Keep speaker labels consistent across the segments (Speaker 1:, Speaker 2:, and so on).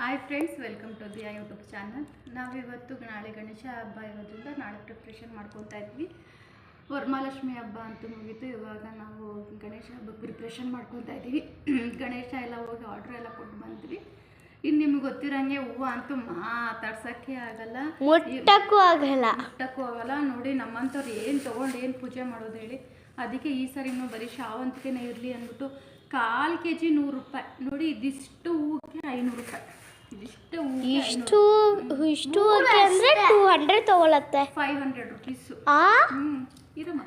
Speaker 1: Hi friends welcome to ದಿಯಾ YouTube channel ನಾವಿವತ್ತು ನಾಳೆ ಗಣೇಶ ಹಬ್ಬ ಇರೋದ್ರಿಂದ ನಾಳೆ ಪ್ರಿಪ್ರೇಷನ್ ಮಾಡ್ಕೊತಾ ಇದ್ವಿ. ವರಮಹಾಲಕ್ಷ್ಮಿ ಹಬ್ಬ ಅಂತೂ ಮುಗೀತು. ಇವಾಗ ನಾವು ಗಣೇಶ ಹಬ್ಬ ಪ್ರಿಪ್ರೇಷನ್ ಮಾಡ್ಕೊತಾ ಇದ್ದೀವಿ. ಗಣೇಶ ಎಲ್ಲ ಹೋಗಿ ಆರ್ಡ್ರ್ ಎಲ್ಲ ಕೊಟ್ಟು ಬಂದ್ವಿ. ಇನ್ನು ನಿಮ್ಗೆ ಗೊತ್ತಿರಂಗೆ ಹೂವು ಅಂತೂ ಮಾತಾಡ್ಸೋಕ್ಕೆ ಆಗಲ್ಲ.
Speaker 2: ಮುಟ್ಟಕ್ಕೂ ಆಗಲ್ಲ.
Speaker 1: ಮುಟ್ಟಕ್ಕೂ ಆಗಲ್ಲ. ನೋಡಿ ನಮ್ಮಂಥವ್ರು ಏನು ತೊಗೊಂಡು ಏನು ಪೂಜೆ ಮಾಡೋದು ಹೇಳಿ. ಅದಕ್ಕೆ ಈ ಸರಿ ಸರಿನೂ ಬರೀ ಶಾವಂತಿಕೆನೇ ಇರಲಿ ಅಂದ್ಬಿಟ್ಟು ಕಾಲು ಕೆ ಜಿ ನೂರು ರೂಪಾಯಿ. ನೋಡಿ ಇದಿಷ್ಟು ಹೂವಕ್ಕೆ ಐನೂರು ರೂಪಾಯಿ.
Speaker 2: ಇಷ್ಟು ಇಷ್ಟು ಅಂದ್ರೆ ಟೂ ಹಂಡ್ರೆಡ್ ತಗೊಳತ್ತೆ.
Speaker 1: ಫೈವ್ ಹಂಡ್ರೆಡ್ ರುಪೀಸು
Speaker 2: ಆ?
Speaker 1: ಹ್ಞೂ ಇರಮ್ಮ.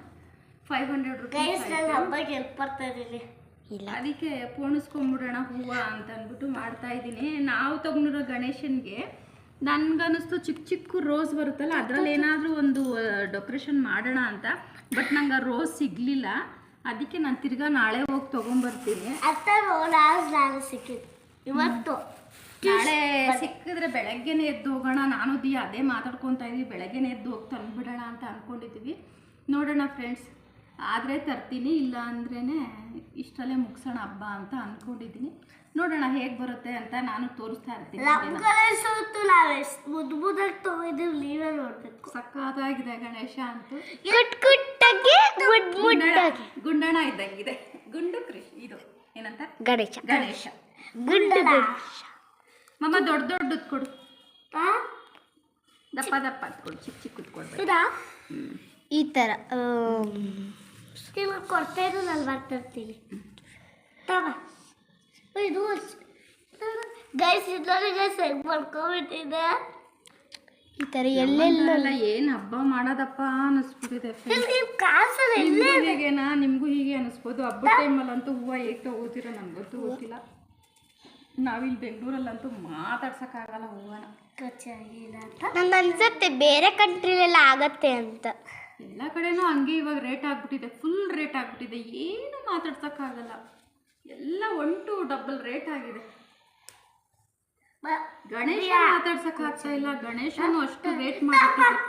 Speaker 1: ಫೈವ್ ಹಂಡ್ರೆಡ್ ರುಪೀಸ್
Speaker 2: ಇಲ್ಲ.
Speaker 1: ಅದಕ್ಕೆ ಪೋಣಿಸ್ಕೊಂಡ್ಬಿಡೋಣ ಹೂವ ಅಂತ ಅಂದ್ಬಿಟ್ಟು ಮಾಡ್ತಾ ಇದ್ದೀನಿ. ನಾವು ತಗೊಂಡಿರೋ ಗಣೇಶನ್ಗೆ ನನ್ಗನ್ನಿಸ್ತು ಚಿಕ್ಕ ಚಿಕ್ಕ ರೋಸ್ ಬರುತ್ತಲ್ಲ ಅದ್ರಲ್ಲಿ ಏನಾದರೂ ಒಂದು ಡೆಕೋರೇಷನ್ ಮಾಡೋಣ ಅಂತ. ಬಟ್ ನಂಗೆ ಆ ರೋಸ್ ಸಿಗಲಿಲ್ಲ. ಅದಕ್ಕೆ ನಾನು ತಿರ್ಗಾ ನಾಳೆ ಹೋಗಿ ತೊಗೊಂಬರ್ತೀನಿ.
Speaker 2: ನಾನು ಸಿಕ್ಕಿದ್ದು ಇವತ್ತು.
Speaker 1: ನಾಳೆ ಸಿಕ್ಕಿದ್ರೆ ಬೆಳಗ್ಗೆನೇ ಎದ್ದು ಹೋಗೋಣ. ನಾನು ದಿ ಅದೇ ಮಾತಾಡ್ಕೊತಾ ಇದೀವಿ. ಬೆಳಗ್ಗೆನೆ ಎದ್ದು ಹೋಗಿ ತಂದುಬಿಡೋಣ ಅಂತ ಅಂದ್ಕೊಂಡಿದ್ದೀವಿ ನೋಡೋಣ ಫ್ರೆಂಡ್ಸ್ ಆದರೆ ತರ್ತೀನಿ ಇಲ್ಲ ಅಂದ್ರೇ ಇಷ್ಟಲ್ಲೇ ಮುಗಿಸೋಣ ಹಬ್ಬ ಅಂತ ಅಂದ್ಕೊಂಡಿದ್ದೀನಿ ನೋಡೋಣ ಹೇಗೆ ಬರುತ್ತೆ ಅಂತ ನಾನು ತೋರಿಸ್ತಾ ಇರ್ತೀನಿ
Speaker 2: ಮುದ್ದು ಮುದ್ದಾಗಿ ತಗೊಂಡಿದ್ದೀವಿ ನೀವೇ ನೋಡ್ಬೇಕು.
Speaker 1: ಸಕ್ಕತ್ತಾಗಿದೆ ಗಣೇಶ ಅಂತ. ಗುಂಡಣ ಇದ್ದಂಗಿದೆ. ಗುಂಡು ಕೃಷಿ ಇದು ಏನಂತ?
Speaker 2: ಗಣೇಶ.
Speaker 1: ಗಣೇಶ.
Speaker 2: ಗುಂಡು
Speaker 1: ಮಮ್ಮ ದೊಡ್ಡ ದೊಡ್ಡದು ಕೊಡು. ದಪ್ಪ ದಪ್ಪ ಕೊಡು ಚಿಕ್ಕ ಚಿಕ್ಕದು ಕೊಡ್ಬೇಕು
Speaker 2: ಈ ಥರ ಕೊಡ್ತಾ ಇರೋದಲ್ಲ ಬರ್ತಿರ್ತೀನಿ ಇದು ಗೈಸ್ ಇದ್ರಲ್ಲಿ ಗೈಸ್ ಹೆಂಗ್ ಮಾಡ್ಕೊಂಡ್ಬಿಟ್ಟಿದೆ ಈ ಥರ ಎಲ್ಲೆಲ್ಲ
Speaker 1: ಏನು ಹಬ್ಬ ಮಾಡೋದಪ್ಪ ನಿಮ್ಗೂ ಹೀಗೇನಾ? ನಿಮಗೂ ಹೀಗೆ ಅನಿಸ್ಬೋದು ಹಬ್ಬದ ಟೈಮಲ್ಲಂತೂ ಹೂವು ಹೇಗೆ ತಗೋತೀರ ನಮಗಂತೂ ಗೊತ್ತು ಗೊತ್ತಿಲ್ಲ. ನಾವಿಲ್ಲಿ ಬೆಂಗಳೂರಲ್ಲಂತೂ ಮಾತಾಡ್ಸೋಕ್ಕಾಗಲ್ಲ ಅಂತ.
Speaker 2: ನಂಗೆ ಅನ್ಸುತ್ತೆ ಬೇರೆ ಕಂಟ್ರಿಲೆಲ್ಲ ಆಗತ್ತೆ ಅಂತ.
Speaker 1: ಎಲ್ಲ ಕಡೆನೂ ಹಂಗೆ ಇವಾಗ ರೇಟ್ ಆಗ್ಬಿಟ್ಟಿದೆ ಫುಲ್ ರೇಟ್ ಆಗ್ಬಿಟ್ಟಿದೆ ಏನು ಮಾತಾಡ್ಸೋಕ್ಕಾಗಲ್ಲ. ಎಲ್ಲ ಒಂಟು ಟು ಡಬಲ್ ರೇಟ್ ಆಗಿದೆ. ಗಣೇಶ ಮಾತಾಡ್ಸಕ್ಕಾಗ್ತಾ ಇಲ್ಲ ಗಣೇಶನು ಅಷ್ಟು ರೇಟ್ ಮಾಡ್ತಾರೆ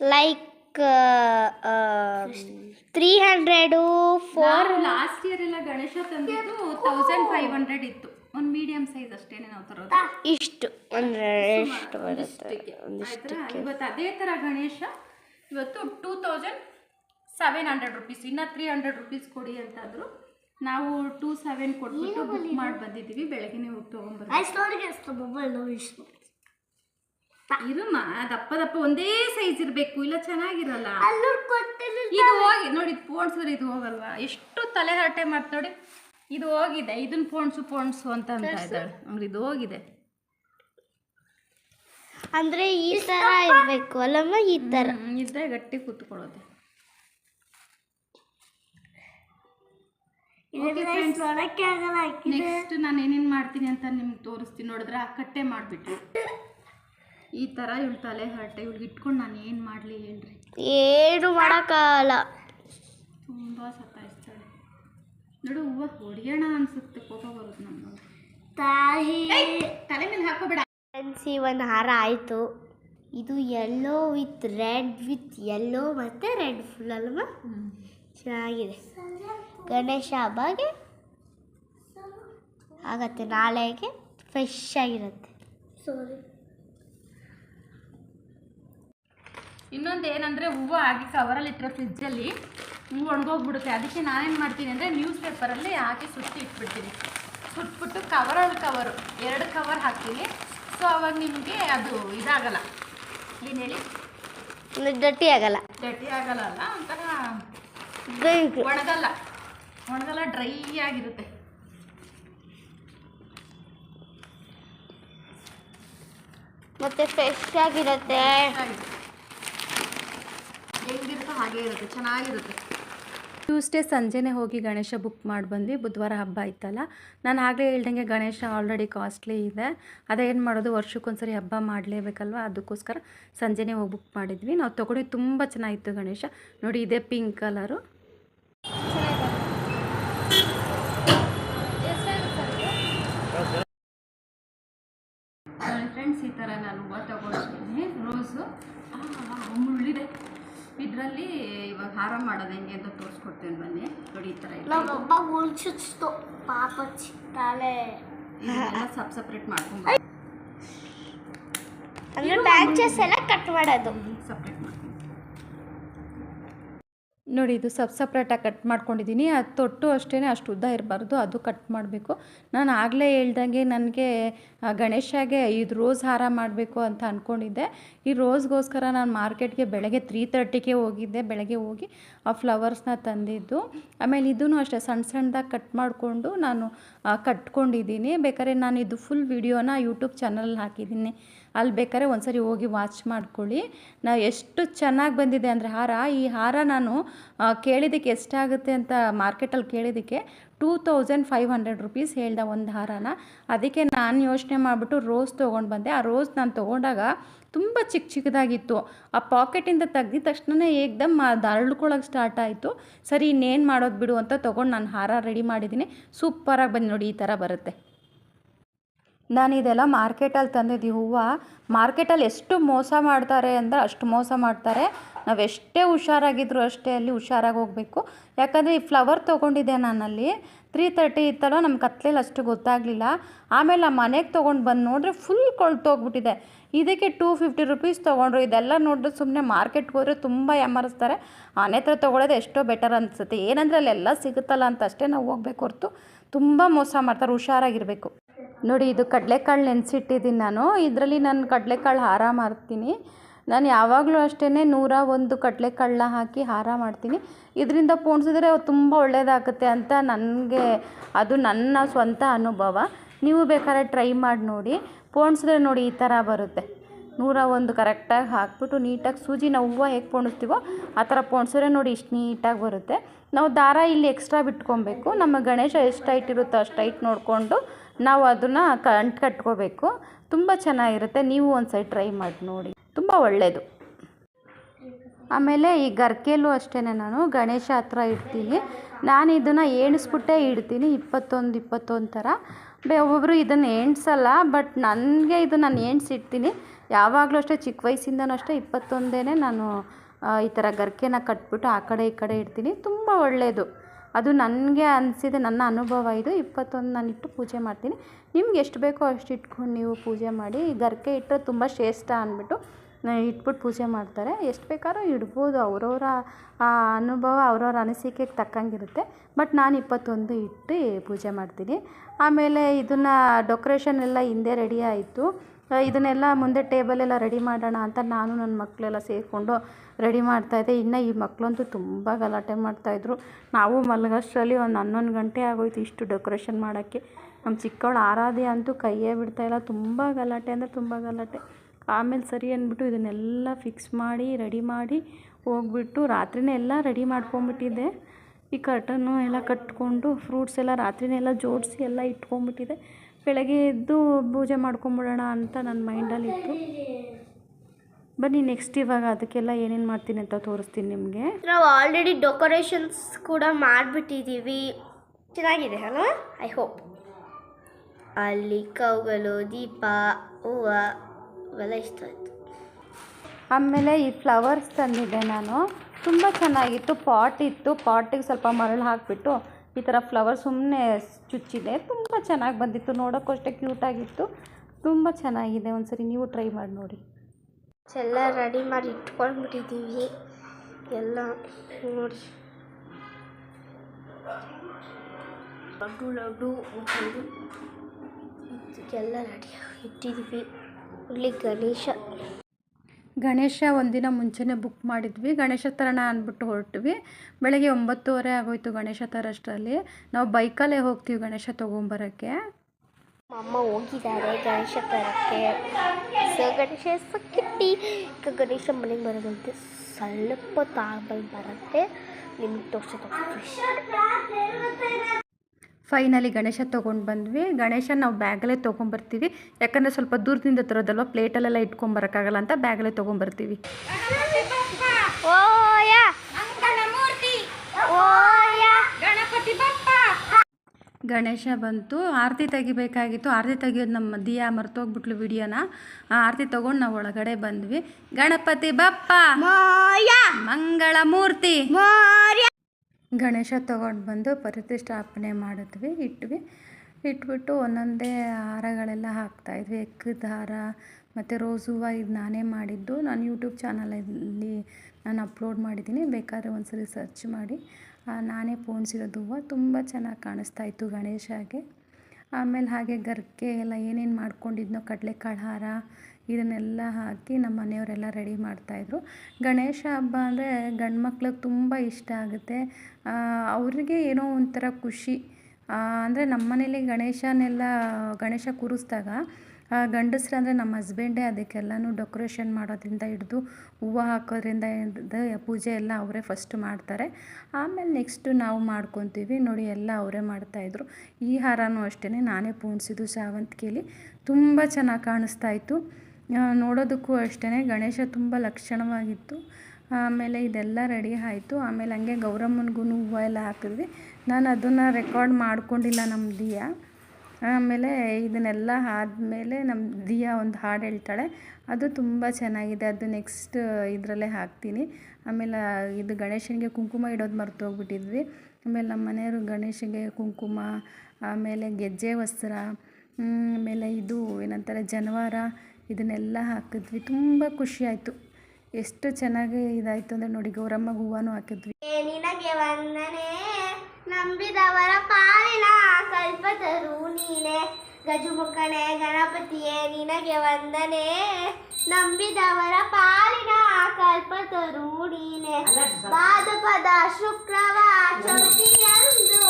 Speaker 2: like three hundred four
Speaker 1: last year ಎಲ್ಲ ಗಣೇಶ ತಂದಿದ್ದು ತೌಸಂಡ್ ಫೈವ್ ಹಂಡ್ರೆಡ್ ಇತ್ತು. ಒಂದು ಮೀಡಿಯಂ ಸೈಜ್ ಅಷ್ಟೇನೆ ನಾವು ತರೋದು.
Speaker 2: ಇಷ್ಟು ಅಂದ್ರೆ ಎಷ್ಟು ಬರುತ್ತೆ?
Speaker 1: ಒಂದಿಷ್ಟಕ್ಕೆ. ಇವತ್ತು ಅದೇ ಥರ ಗಣೇಶ. ಇವತ್ತು two thousand seven hundred rupees ಇನ್ನು ತ್ರೀ ಹಂಡ್ರೆಡ್ ರುಪೀಸ್ ಕೊಡಿ ಅಂತಂದ್ರು. ನಾವು ಟೂ ಸೆವೆನ್ ಕೊಟ್ಬಿಟ್ಟು ಬುಕ್ ಮಾಡಿ ಬಂದಿದ್ದೀವಿ. ಬೆಳಗ್ಗೆನೇ ಹೋಗಿ ತೊಗೊಂಬರ್ತೀವಿ ಇರಮ್ಮ ದಪ್ಪ ದಪ್ಪ ಒಂದೇ ಸೈಜ್ ಇರಬೇಕು. ಇಲ್ಲ ಚೆನ್ನಾಗಿರಲ್ಲ? ಇದು ಹೋಗಿ ನೋಡಿ ಪೋಣ್ಸಿದ್ರೆ ಇದು ಹೋಗಲ್ವಾ? ಎಷ್ಟು ತಲೆ ಹರಟೆ ಮಾಡ್ತು ನೋಡಿ. ಇದು ಹೋಗಿದೆ. ಇದನ್ನ ಪೋಣ್ಸು ಪೋಣ್ಸು ಅಂತ ಅಂತ ಇದ್ದಾಳೆ. ನೋಡಿ ಇದು ಹೋಗಿದೆ.
Speaker 2: ಅಂದ್ರೆ ಈ ತರ ಇರ್ಬೇಕು ಅಲ್ಲಮ್ಮ ಈ ತರ?
Speaker 1: ಇದ್ರೆ ಗಟ್ಟಿ ಕೂತ್ಕೊಳ್ಳೋದು. ನೆಕ್ಸ್ಟ್ ನಾನು ಏನೇನು ಮಾಡ್ತೀನಿ ಅಂತ ನಿಮ್ಗೆ ತೋರಿಸ್ತೀನಿ. ನೋಡಿದ್ರೆ ಆ ಕಟ್ಟೆ ಮಾಡಿಬಿಟ್ಟು ಈ ಥರ ಇವಳು ತಲೆ ಹರಟೆ ಇವಳಿಗೆ ಇಟ್ಕೊಂಡು ನಾನು ಏನು ಮಾಡಲಿ ಹೇಳ್ರಿ?
Speaker 2: ಏನು ಮಾಡಕ್ಕಾಗಲ್ಲ.
Speaker 1: ತುಂಬ ಸತಾಯಿಸ್ತಾಳೆ. ನೋಡು ಹೂವು ಹೊಡಿಯೋಣ ಅನ್ಸುತ್ತೆ ಕೋಪ ಬರುತ್ತೆ ನಮ್ಮ
Speaker 2: ತಾಯಿ.
Speaker 1: ತಲೆ ಮೇಲೆ ಹಾಕೋಬೇಡ.
Speaker 2: ಫ್ರೆಂಡ್ಸ್ ಒಂದು ಹಾರ ಆಯಿತು. ಇದು yellow with red with yellow ಮತ್ತು ರೆಡ್ ಫುಲ್ ಅಲ್ವಾ? ಚೆನ್ನಾಗಿದೆ. ಗಣೇಶ ಹಬ್ಬಗೆ ಆಗತ್ತೆ ನಾಳೆಗೆ ಫ್ರೆಶ್ ಆಗಿರುತ್ತೆ. ಸಾರಿ
Speaker 1: ಇನ್ನೊಂದು ಏನಂದರೆ ಹೂವು ಹಾಕಿ ಕವರಲ್ಲಿ ಇಟ್ಟಿರೋ ಫ್ರಿಜ್ಜಲ್ಲಿ ಹೂವು ಒಣಗೋಗ್ಬಿಡುತ್ತೆ. ಅದಕ್ಕೆ ನಾನೇನು ಮಾಡ್ತೀನಿ ಅಂದರೆ ನ್ಯೂಸ್ ಪೇಪರಲ್ಲಿ ಹಾಕಿ ಸುತ್ತಿ ಇಟ್ಬಿಡ್ತೀನಿ. ಸುಟ್ಬಿಟ್ಟು ಕವರಲ್ಲಿ ಕವರು ಎರಡು ಕವರ್ ಹಾಕ್ತೀನಿ. ಸೊ ಅವಾಗ ನಿಮಗೆ ಅದು ಇದಾಗಲ್ಲ. ಏನು ಹೇಳಿ?
Speaker 2: ಗಟ್ಟಿ ಆಗಲ್ಲ.
Speaker 1: ಗಟ್ಟಿ ಆಗಲ್ಲ ಅಲ್ಲ ಒಂಥರ. ಒಣಗಲ್ಲ. ಒಣಗಲ್ಲ ಡ್ರೈ ಆಗಿರುತ್ತೆ.
Speaker 2: ಮತ್ತೆ ಫ್ರೆಶ್ ಆಗಿರುತ್ತೆ.
Speaker 1: ಹಾಗೆ ಇರುತ್ತೆ ಚೆನ್ನಾಗಿರುತ್ತೆ. ಟ್ಯೂಸ್ಡೇ ಸಂಜೆನೇ ಹೋಗಿ ಗಣೇಶ ಬುಕ್ ಮಾಡಿ ಬಂದ್ವಿ ಬುಧವಾರ ಹಬ್ಬ ಇತ್ತಲ್ಲ. ನಾನು ಆಗಲೇ ಹೇಳ್ದಂಗೆ ಗಣೇಶ ಆಲ್ರೆಡಿ ಕಾಸ್ಟ್ಲಿ ಇದೆ. ಅದೇನು ಮಾಡೋದು ವರ್ಷಕ್ಕೊಂದ್ಸರಿ ಹಬ್ಬ ಮಾಡಲೇಬೇಕಲ್ವ? ಅದಕ್ಕೋಸ್ಕರ ಸಂಜೆನೇ ಹೋಗಿ ಬುಕ್ ಮಾಡಿದ್ವಿ. ನಾವು ತೊಗೊಂಡು ತುಂಬ ಚೆನ್ನಾಗಿತ್ತು ಗಣೇಶ. ನೋಡಿ ಇದೇ ಪಿಂಕ್ ಕಲರು ಫ್ರೆಂಡ್ಸ್ ಈ ಥರ ನಾನು ಹೂವು ತಗೊಂಡಿದ್ದೀನಿ. ರೋಸು ಮುಳ್ಳಿದೆ ಇದರಲ್ಲಿ ಇವಾಗ ಹಾರ ಮಾಡೋದು ಹೆಂಗೆ ಅಂತ ತೋರಿಸ್ಕೊಡ್ತೇನೆ ಬನ್ನಿ. ನೋಡಿ ಈ ಥರ ಇದೆ.
Speaker 2: ನಮ್ಮಮ್ಮ ಮುಳ್ಚಿಸ್ತು ಪಾಪ ಚಿತ್ತಾಳೆ.
Speaker 1: ಇದೆಲ್ಲ
Speaker 3: ಸಪ್ ಸಪ್ರೇಟ್ ಮಾಡ್ಕೊಂಡು
Speaker 2: ಅಂದರೆ ಬ್ಯಾಚಸ್ ಎಲ್ಲ ಕಟ್ ಮಾಡೋದು.
Speaker 3: ಸಪ್ರೇಟ್ ಮಾಡ್ಕೊಂಡು
Speaker 1: ನೋಡಿ, ಇದು ಸಬ್ ಸಪ್ರೇಟಾಗಿ ಕಟ್ ಮಾಡ್ಕೊಂಡಿದ್ದೀನಿ. ಅದು ತೊಟ್ಟು ಅಷ್ಟೇ ಅಷ್ಟು ಉದ್ದ ಇರಬಾರ್ದು, ಅದು ಕಟ್ ಮಾಡಬೇಕು. ನಾನು ಆಗಲೇ ಹೇಳ್ದಂಗೆ ನನಗೆ ಗಣೇಶಗೆ ಐದು ರೋಸ್ ಹಾರ ಮಾಡಬೇಕು ಅಂತ ಅಂದ್ಕೊಂಡಿದ್ದೆ ಈ ರೋಸ್ಗೋಸ್ಕರ ನಾನು ಮಾರ್ಕೆಟ್ಗೆ ಬೆಳಗ್ಗೆ ತ್ರೀ ತರ್ಟಿಗೆ ಹೋಗಿದ್ದೆ. ಬೆಳಗ್ಗೆ ಹೋಗಿ ಆ ಫ್ಲವರ್ಸ್ನ ತಂದಿದ್ದು. ಆಮೇಲೆ ಇದೂ ಅಷ್ಟೇ ಸಣ್ಣ ಸಣ್ಣದಾಗಿ ಕಟ್ ಮಾಡಿಕೊಂಡು ನಾನು ಕಟ್ಕೊಂಡಿದ್ದೀನಿ. ಬೇಕಾದ್ರೆ ನಾನು ಇದು ಫುಲ್ ವಿಡಿಯೋನ ಯೂಟ್ಯೂಬ್ ಚಾನಲ್ ಹಾಕಿದ್ದೀನಿ. ಅಲ್ಲಿ ಬೇಕಾದ್ರೆ ಒಂದ್ಸರಿ ಹೋಗಿ ವಾಚ್ ಮಾಡ್ಕೊಳ್ಳಿ. ನಾವು ಎಷ್ಟು ಚೆನ್ನಾಗಿ ಬಂದಿದೆ ಅಂದರೆ ಹಾರ, ಈ ಹಾರ ನಾನು ಕೇಳಿದ್ದಕ್ಕೆ ಎಷ್ಟಾಗುತ್ತೆ ಅಂತ ಮಾರ್ಕೆಟಲ್ಲಿ ಕೇಳಿದ್ದಕ್ಕೆ two thousand five hundred rupees ಹೇಳ್ದೆ ಒಂದು ಹಾರನ. ಅದಕ್ಕೆ ನಾನು ಯೋಚನೆ ಮಾಡಿಬಿಟ್ಟು ರೋಸ್ ತೊಗೊಂಡು ಬಂದೆ. ಆ ರೋಸ್ ನಾನು ತೊಗೊಂಡಾಗ ತುಂಬ ಚಿಕ್ಕ ಚಿಕ್ಕದಾಗಿತ್ತು ಆ ಪಾಕೆಟಿಂದ ತೆಗ್ದಿದ ತಕ್ಷಣ ಏಕ್ದಮ್ ಅದು ಅರಳ್ಕೊಳಕ್ಕೆ ಸ್ಟಾರ್ಟ್ ಆಯಿತು. ಸರಿ, ಇನ್ನೇನು ಮಾಡೋದು ಬಿಡು ಅಂತ ತೊಗೊಂಡು ನಾನು ಹಾರ ರೆಡಿ ಮಾಡಿದ್ದೀನಿ. ಸೂಪರಾಗಿ ಬಂದು ನೋಡಿ, ಈ ಥರ ಬರುತ್ತೆ. ನಾನು ಇದೆಲ್ಲ ಮಾರ್ಕೆಟಲ್ಲಿ ತಂದಿದ್ದೀವಿ ಹೂವು. ಮಾರ್ಕೆಟಲ್ಲಿ ಎಷ್ಟು ಮೋಸ ಮಾಡ್ತಾರೆ ಅಂದರೆ ಅಷ್ಟು ಮೋಸ ಮಾಡ್ತಾರೆ. ನಾವು ಎಷ್ಟೇ ಹುಷಾರಾಗಿದ್ದರೂ ಅಷ್ಟೇ ಅಲ್ಲಿ ಹುಷಾರಾಗಿ ಹೋಗಬೇಕು. ಯಾಕಂದರೆ ಈ ಫ್ಲವರ್ ತೊಗೊಂಡಿದ್ದೆ ನಾನಲ್ಲಿ. ತ್ರೀ ತರ್ಟಿ ಇತ್ತಲ್ಲ, ನಮ್ಮ ಕತ್ಲೇಲಿ ಅಷ್ಟು ಗೊತ್ತಾಗಲಿಲ್ಲ. ಆಮೇಲೆ ನಮ್ಮ ಮನೆಗೆ ತೊಗೊಂಡು ಬಂದು ನೋಡಿದ್ರೆ ಫುಲ್ ಕೊಳ್ತೋಗ್ಬಿಟ್ಟಿದೆ. ಇದಕ್ಕೆ ಟೂ ಫಿಫ್ಟಿ ರುಪೀಸ್ ತೊಗೊಂಡ್ರು. ಇದೆಲ್ಲ ನೋಡಿದ್ರೆ ಸುಮ್ಮನೆ ಮಾರ್ಕೆಟ್ಗೆ ಹೋದರೆ ತುಂಬ ಯಾಮರಿಸ್ತಾರೆ. ಆನೆ ಹತ್ರ ತೊಗೊಳೋದು ಎಷ್ಟೋ ಬೆಟರ್ ಅನಿಸುತ್ತೆ. ಏನಂದರೆ ಅಲ್ಲೆಲ್ಲ ಸಿಗುತ್ತಲ್ಲ ಅಂತ ಅಷ್ಟೇ ನಾವು ಹೋಗ್ಬೇಕು ಹೊರತು. ತುಂಬ ಮೋಸ ಮಾಡ್ತಾರೆ, ಹುಷಾರಾಗಿರಬೇಕು. ನೋಡಿ, ಇದು ಕಡಲೆಕಾಳು ನೆನೆಸಿಟ್ಟಿದ್ದೀನಿ ನಾನು. ಇದರಲ್ಲಿ ನಾನು ಕಡಲೆಕಾಳು ಹಾರ ಮಾಡ್ತೀನಿ. ನಾನು ಯಾವಾಗಲೂ ಅಷ್ಟೇ ನೂರ ಒಂದು ಕಡಲೆಕಾಳನ್ನ ಹಾಕಿ ಹಾರ ಮಾಡ್ತೀನಿ. ಇದರಿಂದ ಪೋಣಿಸಿದ್ರೆ ತುಂಬ ಒಳ್ಳೆಯದಾಗುತ್ತೆ ಅಂತ ನನಗೆ, ಅದು ನನ್ನ ಸ್ವಂತ ಅನುಭವ. ನೀವು ಬೇಕಾದ್ರೆ ಟ್ರೈ ಮಾಡಿ ನೋಡಿ. ಪೋಣಿಸಿದ್ರೆ ನೋಡಿ, ಈ ಥರ ಬರುತ್ತೆ. ನೂರ ಒಂದು ಕರೆಕ್ಟಾಗಿ ಹಾಕ್ಬಿಟ್ಟು ನೀಟಾಗಿ ಸೂಜಿ ನಾವು ಹೂವು ಹೇಗೆ ಪೋಣಿಸ್ತೀವೋ ಆ ಥರ ಪೋಣಿಸಿದ್ರೆ ನೋಡಿ ಇಷ್ಟು ನೀಟಾಗಿ ಬರುತ್ತೆ. ನಾವು ದಾರ ಇಲ್ಲಿ ಎಕ್ಸ್ಟ್ರಾ ಬಿಟ್ಕೊಬೇಕು. ನಮ್ಮ ಗಣೇಶ ಎಷ್ಟು ಹೈಟ್ ಇರುತ್ತೋ ಅಷ್ಟು ಹೈಟ್ ನೋಡಿಕೊಂಡು ನಾವು ಅದನ್ನು ಕಂಟು ಕಟ್ಕೋಬೇಕು. ತುಂಬ ಚೆನ್ನಾಗಿರುತ್ತೆ. ನೀವು ಒಂದು ಸೈಡ್ ಟ್ರೈ ಮಾಡಿ ನೋಡಿ. ತುಂಬ ಒಳ್ಳೆಯದು ಆಮೇಲೆ ಈ ಗರ್ಕೆಲೂ ಅಷ್ಟೇ ನಾನು. ಗಣೇಶ ಹತ್ರ ಇಡ್ತೀನಿ. ನಾನು ಇದನ್ನು ಎಣಿಸ್ಬಿಟ್ಟೇ ಇಡ್ತೀನಿ. ಇಪ್ಪತ್ತೊಂದು ಇಪ್ಪತ್ತೊಂದು ಥರ. ಬೇ ಒಬ್ಬೊಬ್ಬರು ಇದನ್ನು ಎಣ್ಸಲ್ಲ ಬಟ್ ನನಗೆ ಇದು ನಾನು ಎಣ್ಸಿಡ್ತೀನಿ ಯಾವಾಗಲೂ ಅಷ್ಟೇ, ಚಿಕ್ಕ ವಯಸ್ಸಿಂದನೂ ಅಷ್ಟೇ ಇಪ್ಪತ್ತೊಂದೇ ನಾನು ಈ ಥರ ಗರ್ಕೆನ ಕಟ್ಬಿಟ್ಟು ಆ ಕಡೆ ಈ ಕಡೆ ಇಡ್ತೀನಿ. ತುಂಬ ಒಳ್ಳೆಯದು ಅದು ನನಗೆ ಅನಿಸಿದೆ ನನ್ನ ಅನುಭವ ಇದು. ಇಪ್ಪತ್ತೊಂದು ನಾನು ಇಟ್ಟು ಪೂಜೆ ಮಾಡ್ತೀನಿ. ನಿಮ್ಗೆ ಎಷ್ಟು ಬೇಕೋ ಅಷ್ಟು ಇಟ್ಕೊಂಡು ನೀವು ಪೂಜೆ ಮಾಡಿ, ಗರ್ಕೆ ಇಟ್ಟರೆ ತುಂಬ ಶ್ರೇಷ್ಠ ಅಂದ್ಬಿಟ್ಟು ಇಟ್ಬಿಟ್ಟು ಪೂಜೆ ಮಾಡ್ತಾರೆ. ಎಷ್ಟು ಬೇಕಾದ್ರೂ ಇಡ್ಬೋದು, ಅವರವರ ಅನುಭವ, ಅವ್ರವ್ರ ಅನಿಸಿಕೆಗೆ ತಕ್ಕಂಗಿರುತ್ತೆ. ಬಟ್ ನಾನು ಇಪ್ಪತ್ತೊಂದು ಇಟ್ಟು ಪೂಜೆ ಮಾಡ್ತೀನಿ. ಆಮೇಲೆ ಇದನ್ನು ಡೊಕೊರೇಷನ್ ಎಲ್ಲ ಹಿಂದೆ ರೆಡಿ ಆಯಿತು. ಇದನ್ನೆಲ್ಲ ಮುಂದೆ ಟೇಬಲೆಲ್ಲ ರೆಡಿ ಮಾಡೋಣ ಅಂತ ನಾನು ನನ್ನ ಮಕ್ಕಳೆಲ್ಲ ಸೇರಿಕೊಂಡು ರೆಡಿ ಮಾಡ್ತಾಯಿದ್ದೆ ಇನ್ನು ಈ ಮಕ್ಕಳಂತೂ ತುಂಬ ಗಲಾಟೆ ಮಾಡ್ತಾಯಿದ್ರು ನಾವು ಮಲಗೋಷ್ಟರಲ್ಲಿ ಒಂದು ಹನ್ನೊಂದು ಗಂಟೆ ಆಗೋಯ್ತು ಇಷ್ಟು ಡೆಕೋರೇಷನ್ ಮಾಡೋಕ್ಕೆ. ನಮ್ಮ ಚಿಕ್ಕವಳು ಆರಾಧ್ಯ ಅಂತೂ ಕೈಯೇ ಬಿಡ್ತಾಯಿಲ್ಲ ತುಂಬ ಗಲಾಟೆ ಅಂದರೆ ತುಂಬ ಗಲಾಟೆ. ಆಮೇಲೆ ಸರಿ ಅಂದ್ಬಿಟ್ಟು ಇದನ್ನೆಲ್ಲ ಫಿಕ್ಸ್ ಮಾಡಿ ರೆಡಿ ಮಾಡಿ ಹೋಗ್ಬಿಟ್ಟು ರಾತ್ರಿನೇ ಎಲ್ಲ ರೆಡಿ ಮಾಡ್ಕೊಂಬಿಟ್ಟಿದ್ದೆ ಈ ಕರ್ಟನ್ನು ಎಲ್ಲ ಕಟ್ಕೊಂಡು ಫ್ರೂಟ್ಸ್ ಎಲ್ಲ ರಾತ್ರಿನೇ ಎಲ್ಲ ಜೋಡಿಸಿ ಎಲ್ಲ ಇಟ್ಕೊಂಬಿಟ್ಟಿದ್ದೆ ಬೆಳಗ್ಗೆ ಎದ್ದು ಪೂಜೆ ಮಾಡ್ಕೊಂಬಿಡೋಣ ಅಂತ ನನ್ನ ಮೈಂಡಲ್ಲಿತ್ತು ಬನ್ನಿ ನೆಕ್ಸ್ಟ್ ಇವಾಗ ಅದಕ್ಕೆಲ್ಲ ಏನೇನು ಮಾಡ್ತೀನಿ ಅಂತ ತೋರಿಸ್ತೀನಿ ನಿಮಗೆ.
Speaker 2: ನಾವು ಆಲ್ರೆಡಿ ಡೆಕೋರೇಷನ್ಸ್ ಕೂಡ ಮಾಡಿಬಿಟ್ಟಿದ್ದೀವಿ ಚೆನ್ನಾಗಿದೆ ಅಲ್ವಾ? ಐ ಹೋಪ್ ಅಲ್ಲಿ ಕೌಗಲು ದೀಪ ಹೂವು ಅವೆಲ್ಲ ಇಷ್ಟ ಆಯಿತು.
Speaker 1: ಆಮೇಲೆ ಈ ಫ್ಲವರ್ಸ್ ತಂದಿದ್ದೆ ನಾನು. ತುಂಬ ಚೆನ್ನಾಗಿತ್ತು ಪಾಟ್ ಇತ್ತು. ಪಾಟಿಗೆ ಸ್ವಲ್ಪ ಮರಳು ಹಾಕಿಬಿಟ್ಟು ಈ ಥರ ಫ್ಲವರ್ ಸುಮ್ಮನೆ ಚುಚ್ಚಿದೆ. ತುಂಬ ಚೆನ್ನಾಗಿ ಬಂದಿತ್ತು. ನೋಡೋಕ್ಕೂ ಅಷ್ಟೇ ಕ್ಯೂಟಾಗಿತ್ತು ತುಂಬ ಚೆನ್ನಾಗಿದೆ. ಒಂದ್ಸರಿ ನೀವು ಟ್ರೈ ಮಾಡಿ ನೋಡಿ.
Speaker 2: ಎಲ್ಲ ರೆಡಿ ಮಾಡಿ ಇಟ್ಕೊಂಡ್ಬಿಟ್ಟಿದ್ದೀವಿ. ಎಲ್ಲ ನೋಡಿ. ಲಡ್ಡು ಲಡ್ಡು ಎಲ್ಲ ರೆಡಿ ಇಟ್ಟಿದ್ದೀವಿ ಇಲ್ಲಿ ಗಣೇಶ.
Speaker 1: ಗಣೇಶ ಒಂದಿನ ಮುಂಚೆನೇ ಬುಕ್ ಮಾಡಿದ್ವಿ. ಗಣೇಶ ತರೋಣ ಅಂದ್ಬಿಟ್ಟು ಹೊರಟ್ವಿ. ಬೆಳಗ್ಗೆ ಒಂಬತ್ತುವರೆ ಆಗೋಯ್ತು ಗಣೇಶ ತರಷ್ಟರಲ್ಲಿ. ನಾವು ಬೈಕಲ್ಲೇ ಹೋಗ್ತೀವಿ ಗಣೇಶ ತೊಗೊಂಬರೋಕ್ಕೆ.
Speaker 2: ಅಮ್ಮ ಹೋಗಿದ್ದಾರೆ ಗಣೇಶ ತರಕ್ಕೆ. ಸೊ ಗಣೇಶ ಸಕ್ಕಿಟ್ಟಿ ಈಗ ಗಣೇಶ ಮನೆಗೆ ಬರೋದಂತೆ ಸ್ವಲ್ಪ ತಾಳ್ಬಲ್ ಬರುತ್ತೆ. ನಿಮ್ಗೆ ತೋರಿಸಿ
Speaker 1: ಫೈನಲಿ ಗಣೇಶ ತೊಗೊಂಡು ಬಂದ್ವಿ. ಗಣೇಶ ನಾವು ಬ್ಯಾಗಲ್ಲೇ ತೊಗೊಂಬರ್ತೀವಿ ಯಾಕಂದರೆ ಸ್ವಲ್ಪ ದೂರದಿಂದ ತರೋದಲ್ವ ಪ್ಲೇಟಲ್ಲೆಲ್ಲ ಇಟ್ಕೊಂಬರೋಕ್ಕಾಗಲ್ಲ ಅಂತ ಬ್ಯಾಗಲ್ಲೇ ತೊಗೊಂಬರ್ತೀವಿ
Speaker 2: ಓಯ!
Speaker 1: ಗಣೇಶ ಬಂತು. ಆರತಿ ತೆಗಿಬೇಕಾಗಿತ್ತು. ಆರತಿ ತೆಗಿಯೋದು ನಮ್ಮ ದಿಯಾ ಮರ್ತೋಗ್ಬಿಟ್ಲು ವಿಡಿಯೋನ. ಆ ಆರತಿ ತೊಗೊಂಡು ನಾವು ಒಳಗಡೆ ಬಂದ್ವಿ. ಗಣಪತಿ ಬಪ್ಪ! ಮಂಗಳ ಮೂರ್ತಿ ಗಣೇಶ ತೊಗೊಂಡು ಬಂದು ಪ್ರತಿಷ್ಠಾಪನೆ ಮಾಡಿದ್ವಿ, ಇಟ್ವಿ. ಇಟ್ಬಿಟ್ಟು ಒಂದೊಂದೇ ಹಾರಗಳೆಲ್ಲ ಹಾಕ್ತಾಯಿದ್ವಿ ಎಕ್ಕದ ಹಾರ, ಮತ್ತು ರೋಸ್ ಹೂವು ಇದು ನಾನೇ ಮಾಡಿದ್ದು. ನಾನು ಯೂಟ್ಯೂಬ್ ಚಾನಲಲ್ಲಿ ನಾನು ಅಪ್ಲೋಡ್ ಮಾಡಿದ್ದೀನಿ. ಬೇಕಾದರೆ ಒಂದ್ಸರಿ ಸರ್ಚ್ ಮಾಡಿ. ನಾನೇ ಪೋಣಿಸಿರೋದು ಹೂವು. ತುಂಬ ಚೆನ್ನಾಗಿ ಕಾಣಿಸ್ತಾ ಇತ್ತು ಗಣೇಶಗೆ. ಆಮೇಲೆ ಹಾಗೆ ಗರ್ಕೆ ಎಲ್ಲ ಏನೇನು ಮಾಡ್ಕೊಂಡಿದ್ನೋ, ಕಡಲೆಕಾಳು ಹಾರ ಇದನ್ನೆಲ್ಲ ಹಾಕಿ ನಮ್ಮ ಮನೆಯವರೆಲ್ಲ ರೆಡಿ ಮಾಡ್ತಾಯಿದ್ರು ಗಣೇಶ ಹಬ್ಬ ಅಂದರೆ ಗಂಡು ಮಕ್ಳಿಗೆ ತುಂಬ ಇಷ್ಟ ಆಗುತ್ತೆ. ಅವರಿಗೆ ಏನೋ ಒಂಥರ ಖುಷಿ. ಅಂದರೆ ನಮ್ಮ ಮನೇಲಿ ಗಣೇಶನೆಲ್ಲ ಗಣೇಶ ಕೂರಿಸ್ದಾಗ ಗಂಡಸ್ರು ಅಂದರೆ ನಮ್ಮ ಹಸ್ಬೆಂಡೇ ಅದಕ್ಕೆಲ್ಲನೂ ಡೆಕೋರೇಷನ್ ಮಾಡೋದ್ರಿಂದ ಹಿಡ್ದು ಹೂವು ಹಾಕೋದ್ರಿಂದ ಪೂಜೆ ಎಲ್ಲ ಅವರೇ ಫಸ್ಟ್ ಮಾಡ್ತಾರೆ. ಆಮೇಲೆ ನೆಕ್ಸ್ಟು ನಾವು ಮಾಡ್ಕೊತೀವಿ. ನೋಡಿ ಎಲ್ಲ ಅವರೇ ಮಾಡ್ತಾಯಿದ್ರು ಈ ಹಾರನೂ ಅಷ್ಟೇ ನಾನೇ ಪೂಣಿಸಿದ್ದು ಸಾವಂತಿಕೆಯಲ್ಲಿ ತುಂಬ ಚೆನ್ನಾಗಿ ಕಾಣಿಸ್ತಾ ಇತ್ತು. ಆ, ನೋಡೋದಕ್ಕೂ ಅಷ್ಟೇ ಗಣೇಶ ತುಂಬ ಲಕ್ಷಣವಾಗಿತ್ತು. ಆಮೇಲೆ ಇದೆಲ್ಲ ರೆಡಿ ಆಯಿತು. ಆಮೇಲೆ ಹಂಗೆ ಗೌರಮ್ಮನಿಗೂ ಹೂವು ಎಲ್ಲ ಹಾಕಿದ್ವಿ. ನಾನು ಅದನ್ನು ರೆಕಾರ್ಡ್ ಮಾಡ್ಕೊಂಡಿಲ್ಲ ನಮ್ಮ ದಿಯಾ. ಆಮೇಲೆ ಇದನ್ನೆಲ್ಲ ಆದಮೇಲೆ ನಮ್ಮ ದಿಯಾ ಒಂದು ಹಾಡು ಹೇಳ್ತಾಳೆ. ಅದು ತುಂಬ ಚೆನ್ನಾಗಿದೆ. ಅದು ನೆಕ್ಸ್ಟ್ ಇದರಲ್ಲೇ ಹಾಕ್ತೀನಿ. ಆಮೇಲೆ ಇದು ಗಣೇಶನಿಗೆ ಕುಂಕುಮ ಇಡೋದು ಮರೆತು ಹೋಗ್ಬಿಟ್ಟಿದ್ವಿ. ಆಮೇಲೆ ನಮ್ಮ ಮನೆಯವರು ಗಣೇಶನಿಗೆ ಕುಂಕುಮ, ಆಮೇಲೆ ಗೆಜ್ಜೆ ವಸ್ತ್ರ ಆಮೇಲೆ ಇದು ಏನಂತಾರೆ, ಜನವಾರ ಇದನ್ನೆಲ್ಲ ಹಾಕಿದ್ವಿ. ತುಂಬ ಖುಷಿ ಆಯಿತು. ಎಷ್ಟು ಚೆನ್ನಾಗಿ ಇದಾಯಿತು ಅಂದರೆ ನೋಡಿ, ಗೌರಮ್ಮ ಹೂವನೂ ಹಾಕಿದ್ವಿ.
Speaker 2: ನಿನಗೆ ವಂದನೆ. ನಂಬಿದವರ ಪಾಲಿನ ಕಲ್ಪತರು ನೀನೆ. ಗಜಮುಖಣೆ ಗಣಪತಿಯೇ, ನಿನಗೆ ವಂದನೆ. ನಂಬಿದವರ ಪಾಲಿನ ಕಲ್ಪತರು ನೀನೆ. ಪಾದಪದ ಶುಕ್ರವಾರ ಚೌತಿಯಂದು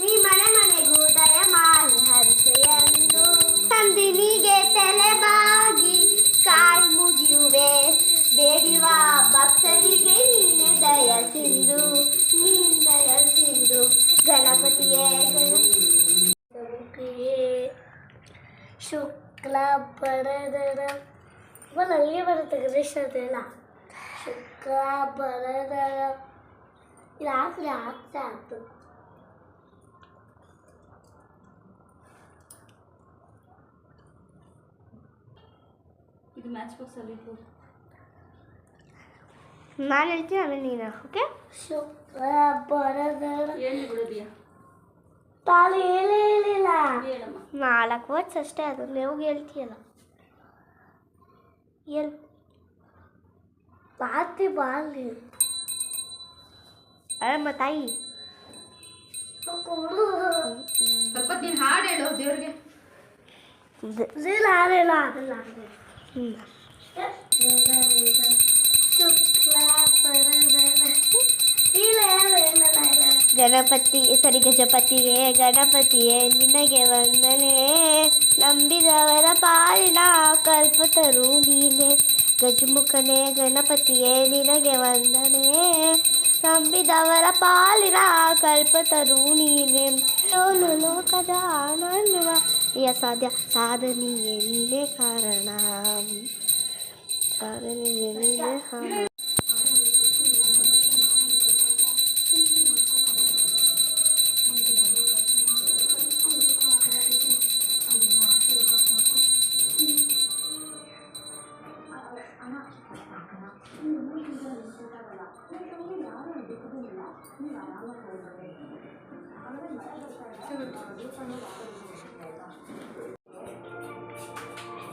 Speaker 2: ನೀ ಮನೆ ಮನೆಗೂ ದಯ ಮಾಡಿ ಹರಿಸೆಯಂದು ನಂದಿನಿಗೆ ತಲೆಬಾಗಿ ಬೇಡಿವ ಭಕ್ತರಿಗೆ ನೀನೆ ದಯ ಸಿಂಧು, ನೀನ್ ದಯ ಸಿಂಧು, ಗಣಪತಿಯೇ ಗಣಪತಿಯೇ. ಶುಕ್ಲ ಬರದರ ಅಲ್ಲಿಗೆ ಬರುತ್ತೆ ಗಣೇಶ ಅದೆಲ್ಲ ಶುಕ್ಲ ಬರದರ ಇದು ಆಗ್ತಾ ಆಗ್ತದೆ
Speaker 3: ಇದು ಮ್ಯಾಚ್ ಬಾಕ್ಸಲ್ಲಿ
Speaker 2: ನಾನು ಹೇಳ್ತೀನಿ ಆಮೇಲೆ ನೀನು ಓಕೆ ಶುಕ್ಲ ಬರದರ
Speaker 3: ಹೇಳಿ ಬಿಡೋದಿಯಾ
Speaker 2: ತಾಳು ಹೇಳೇ ಹೇಳಿಲ್ಲ
Speaker 3: ಹೇಳಮ್ಮ
Speaker 2: ನಾಲ್ಕು ವರ್ಡ್ಸ್ ಅಷ್ಟೇ ಅದು ನೀವು ಹೇಳ್ತೀಯಲ್ಲ ಎಲ್ ಬಾತಿ ಬಾಲಿ ಅಮ್ಮ ತಾಯಿ
Speaker 3: ಸ್ವಲ್ಪ ನೀನು ಹಾಡು ಹೇಳು ದೇವ್ರಿಗೆ
Speaker 2: ಹಾಡಿಲ್ಲ ಅದಲ್ಲ ಗಣಪತಿ, ಸರಿ ಗಜಪತಿಯೇ, ಗಣಪತಿಯೇ, ನಿನಗೆ ವಂದನೆ. ನಂಬಿದವರ ಪಾಲಿನ ಕಲ್ಪತರು ನೀನೆ. ಗಜಮುಖನೇ, ಗಣಪತಿಯೇ, ನಿನಗೆ ವಂದನೆ. ನಂಬಿದವರ ಪಾಲಿನ ಕಲ್ಪತರು ನೀನೆ. ಲೋಲು ಲೋಕದ ಆನಂದವ ಸಾಧ್ಯ ಸಾಧನೆಯೇ ನೀನೇ ಕಾರಣ. ಸಾಧನೆಯೇ ನೀನೇ ಕಾರಣ.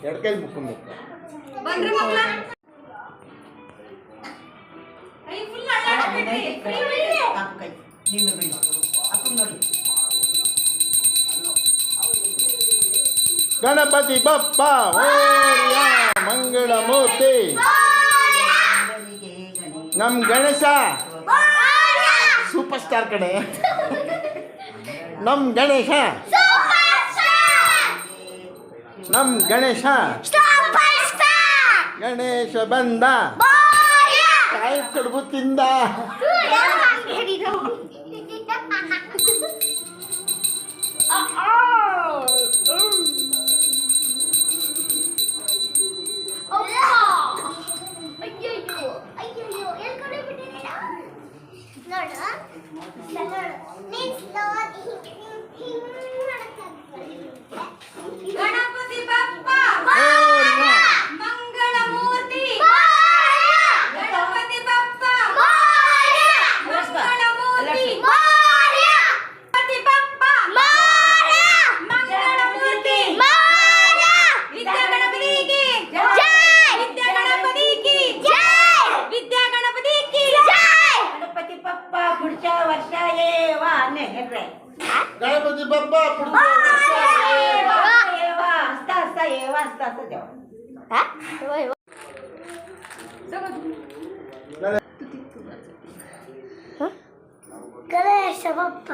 Speaker 4: ಎರಡು ಕೈ ಮುಕ್ಕೊಂಡು
Speaker 3: ಬಂದ್ರೆ ಮಕ್ಕಳ
Speaker 4: ಗಣಪತಿ ಬಪ್ಪ ಓರಿಯ ಮಂಗಳ ಮೂರ್ತಿ ನಮ್ ಗಣೇಶ. ಸೂಪರ್ ಸ್ಟಾರ್ ಕಡೆ ನಮ್ ಗಣೇಶ. ನಮ್ ಗಣೇಶ. ಗಣೇಶ ಬಂದ. ಕಾಯಿ ಕಡುಬು ತಿಂದ
Speaker 2: ಅಯ್ಯಯ್ಯೋ ಅಯ್ಯಯ್ಯೋ ಎಲ್ಲಿ ಕಡೆ ಬಿಟ್ಟಿದ್ದೀರಾ ನೋಡು ನೋಡು ನೀನ್ ಸ್ಲೋ ಹಿಂಗ್ ಹಿಂಗ್
Speaker 3: ಗಣಪತಿ ಬಪ್ಪ
Speaker 4: ಓರಿಯ
Speaker 3: ಮಂಗಳ ಮೂರ್ತಿ ಗಣಪತಿ ಬಪ್ಪ
Speaker 2: ಹಾ? ಗಣೇಶ ಬಪ್ಪ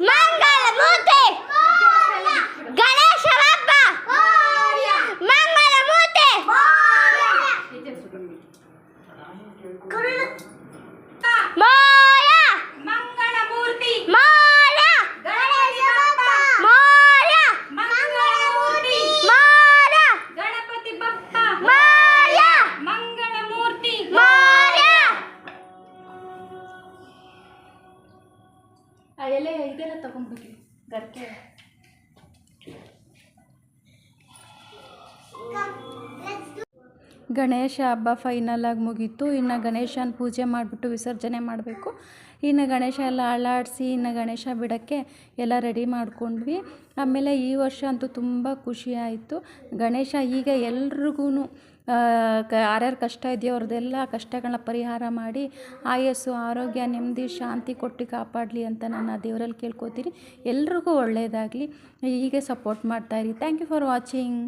Speaker 2: ಮಂಗಳ ಮೂರ್ತಿ ಗಣೇಶ
Speaker 1: ಹಬ್ಬ ಆಗಿ ಮುಗೀತು. ಇನ್ನು ಗಣೇಶನ ಪೂಜೆ ಮಾಡಿಬಿಟ್ಟು ವಿಸರ್ಜನೆ ಮಾಡಬೇಕು. ಇನ್ನು ಗಣೇಶ ಎಲ್ಲ ಅಳಾಡಿಸಿ, ಇನ್ನು ಗಣೇಶ ಬಿಡೋಕ್ಕೆ ಎಲ್ಲ ರೆಡಿ ಮಾಡ್ಕೊಂಡ್ವಿ. ಆಮೇಲೆ ಈ ವರ್ಷ ಅಂತೂ ತುಂಬ ಖುಷಿ ಆಯಿತು. ಗಣೇಶ ಈಗ ಎಲ್ರಿಗೂ ಯಾರ್ಯಾರು ಕಷ್ಟ ಇದೆಯೋ ಅವ್ರದ್ದೆಲ್ಲ ಕಷ್ಟಗಳನ್ನ ಪರಿಹಾರ ಮಾಡಿ, ಆಯಸ್ಸು, ಆರೋಗ್ಯ, ನೆಮ್ಮದಿ, ಶಾಂತಿ ಕೊಟ್ಟು ಕಾಪಾಡಲಿ ಅಂತ ನಾನು ದೇವರಲ್ಲಿ ಕೇಳ್ಕೊತೀನಿ. ಎಲ್ರಿಗೂ ಒಳ್ಳೆಯದಾಗಲಿ ಹೀಗೆ ಸಪೋರ್ಟ್ ಮಾಡ್ತಾಯಿರಿ ಥ್ಯಾಂಕ್ ಯು ಫಾರ್ ವಾಚಿಂಗ್